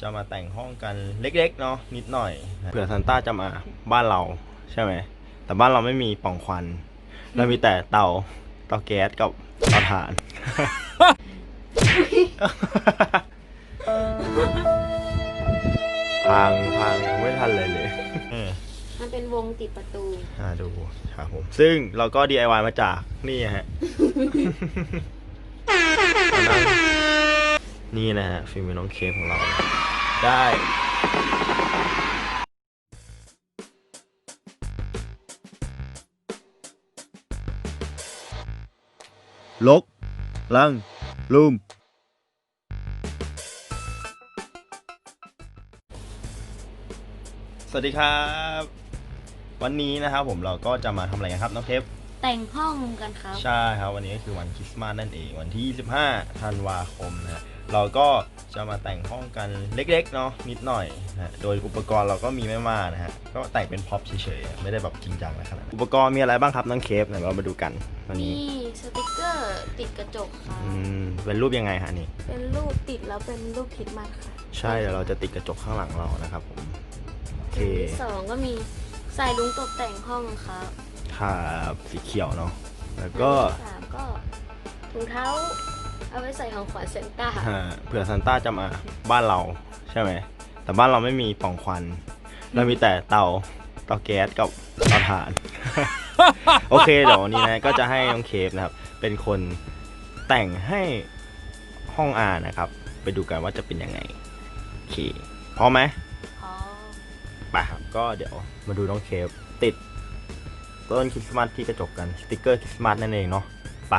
จะมาแต่งห้องกันเล็กๆเนาะนิดหน่อยเผื่อซันต้าจะมาบ้านเราใช่ไหมแต่บ้านเราไม่มีปล่องควัน เรามีแต่เตาเตาแก๊สกับเตาถ่าน พังพังไม่ทันเลยเลยเออมันเป็นวงติดประตูอ่าดูครับผม ซึ่งเราก็ DIY มาจากนี่ฮะเอา นั่งนี่นะฮะฟิล์มน้องเคฟของเรานะได้ลก ลัง ลุม สวัสดีครับ วันนี้นะครับผมเราก็จะมาทำอะไรกันครับน้องเคฟแต่งห้องกันครับ ใช่ครับ วันนี้ก็คือวันคริสต์มาสนั่นเอง วันที่ 25 ธันวาคมนะฮะ เราก็จะมาแต่งห้องกันเล็กๆเนาะนิดหน่อยนะฮะโดยอุปกรณ์เราก็มีไม่มากนะฮะ ก็แต่งเป็นพ็อปเฉยๆ ไม่ได้แบบจริงจังอะไรขนาดนั้นอุปกรณ์มีอะไรบ้างครับน้องเคฟไหนเรามาดูกันวันนี้นี่สติกเกอร์ติดกระจกค่ะ อืมเป็นรูปยังไงฮะนี่ เป็นรูปติดแล้วเป็นรูปคริดมาสค่ะใช่เดี๋ยวเราจะติดกระจกข้างหลังเรานะครับผม โอเค อย่างที่สองก็มีใส่ลุงตกแต่งห้องครับครับสีเขียวเนาะ แล้วก็อันที่สามก็ถุงเท้า เอาไว้ใส่ของขวัญเซนต้าอ่าเผื่อซันต้าจะมาบ้านเราใช่ไหม แต่บ้านเราไม่มีปล่องควัน เรามีแต่เตาเตาแก๊สกับเตาถ่าน โอเคเดี๋ยววันนี้นะก็จะให้น้องเคฟนะครับ เป็นคนแต่งให้ห้องอานะครับ ไปดูกันว่าจะเป็นยังไงโอเคพร้อมไหมพร้อมไปครับก็เดี๋ยวมาดูน้องเคฟติด ต้นคริสต์มาสที่กระจกกันสติกเกอร์คริสต์มาสนั่นเองเนาะไป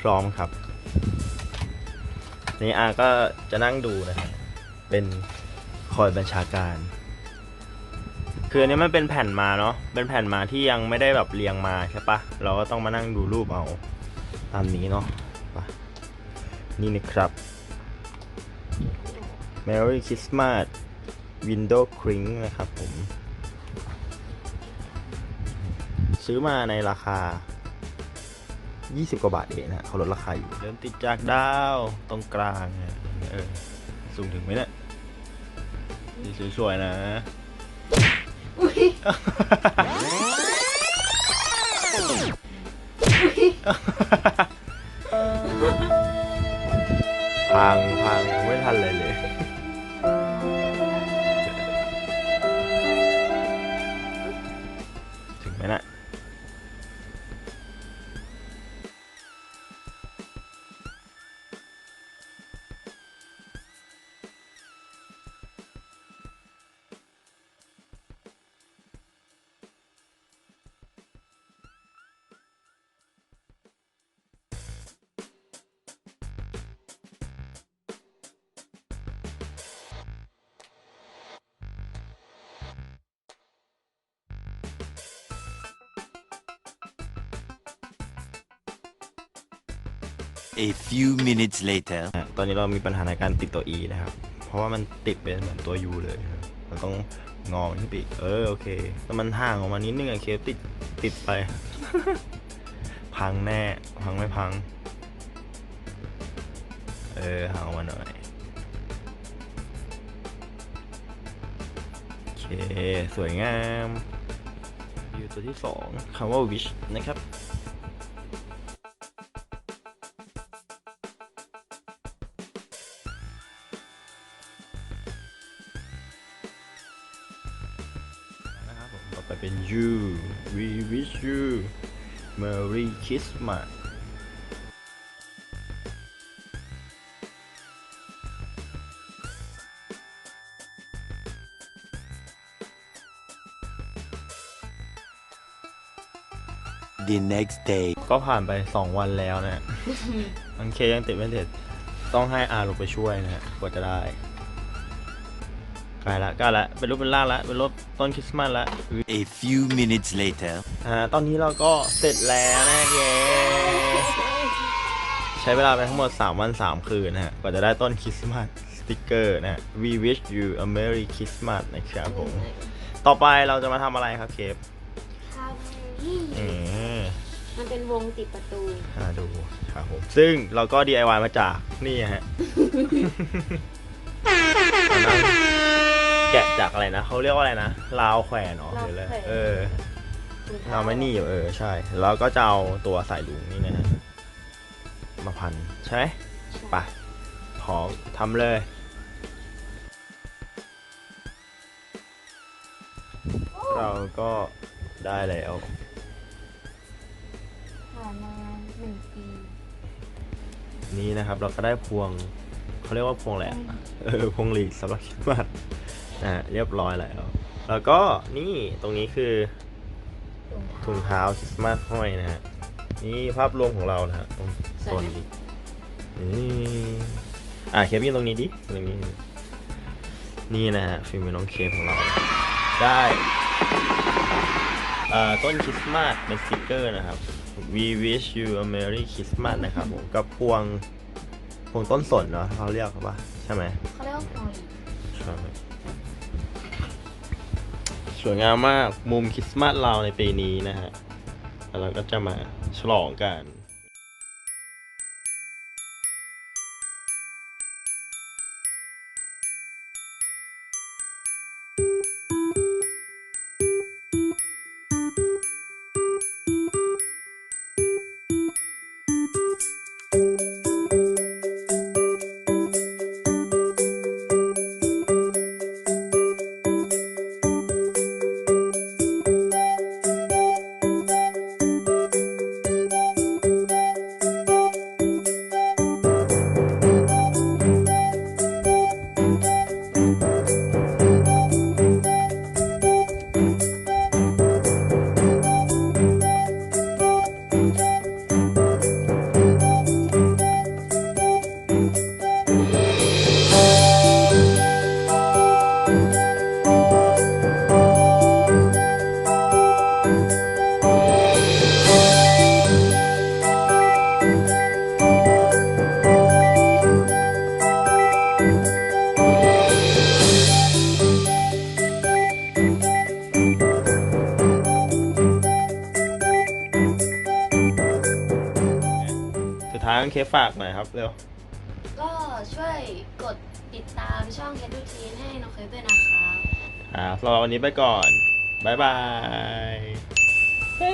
พร้อมครับ นี่อาก็จะนั่งดูนะฮะเป็นคอยบัญชาการ คืออันนี้มันเป็นแผ่นมาเนาะเป็นแผ่นมาที่ยังไม่ได้แบบเรียงมาใช่ปะเราก็ต้องมานั่งดูรูปเอาตามนี้เนาะไปนี่นะครับ Merry Christmas Window Clink นะครับผม ซื้อมาในราคา 20 กว่าบาทเองนะเขาลดราคาอยู่ เริ่มติดจากดาวตรงกลางเนี่ยเออสูงถึงไหมเนี่ยนี่สวยๆนะพังพังไม่ทันเลยเลย A few minutes later. ตอนนี้เรามีปัญหาในการติดตัว E นะครับ เพราะว่ามันติดเป็นเหมือนตัว U เลยครับเราต้องงอมันขึ้นไปอีกเออโอเคแต่มันห่างออกมานิดนึงอะเคติดติดไป พังแน่ พังไม่พัง เออห่างออกมาหน่อยโอเค สวยงาม อยู่ตัวที่สองคำว่า wish นะครับ ไปเป็น you we wish you merry christmas The next day. ก็ผ่านไป 2 วันแล้วนะ อังเคยังติดไม่เสร็จ ต้องให้อาลงไปช่วยนะฮะกว่าจะได้ ใกล้ละใกล้ละเป็นรูปเป็นร่างละเป็นรูปต้นคริสต์มาสละ A few minutes later. อ่าตอนนี้เราก็เสร็จแล้วนะเย้ใช้เวลาไปทั้งหมด 3 วัน 3 คืนนะฮะกว่าจะได้ต้นคริสต์มาสสติกเกอร์นะฮะ We wish you a merry Christmas นะครับผม ต่อไปเราจะมาทำอะไรครับเคฟครับอืมมันเป็นวงติดประตูอ่าดูครับผม ซึ่งเราก็ DIY มาจากนี่ฮะ เอานั่งจากอะไรนะเขาเรียกว่าอะไรนะราวแขวนเหรอหรืออะไรราวแขวน เออถุงท้เราไม่นี่อยู่เออใช่ แล้วก็จะเอาตัวใส่ลุงนี่นะฮะมาพันใช่ไหมไปพร้อมทำเลยเราก็ได้แล้วผ่านมาหนึ่งปีนี่นะครับ เราก็ได้พวงเขาเรียกว่าพวงแหละไรอะเออพวงหลีดสำหรับคริสต์มาส นะฮะเรียบร้อยแล้ว แล้วก็นี่ตรงนี้คือถุงเท้าคริสต์มาสห้อยนะฮะนี่ภาพรวมของเรานะฮะตรงโซนนี้นี่อะเคปยืนตรงนี้ดิตรงนี้นี่นะฮะฟิล์มน้องเคปของเรา ได้อ่าต้นคริสต์มาสเป็นสติกเกอร์นะครับ We wish you a merry Christmas นะครับผมกับพวงพวงต้นสนเนาะเขาเรียกเขาใช่ไหมเขาเรียกว่าพวง ใช่สวยงามมากมุมคริสต์มาสเราในปีนี้นะฮะแล้วเราก็จะมาฉลองกันายต้องเคฟฝากหน่อยครับเร็ว ก็ช่วยกดติดตามช่อง Head to Teen ให้น้องเคยด้วยนะครับอ่าสำหรับวันนี้ไปก่อน บ๊ายบาย เฮ้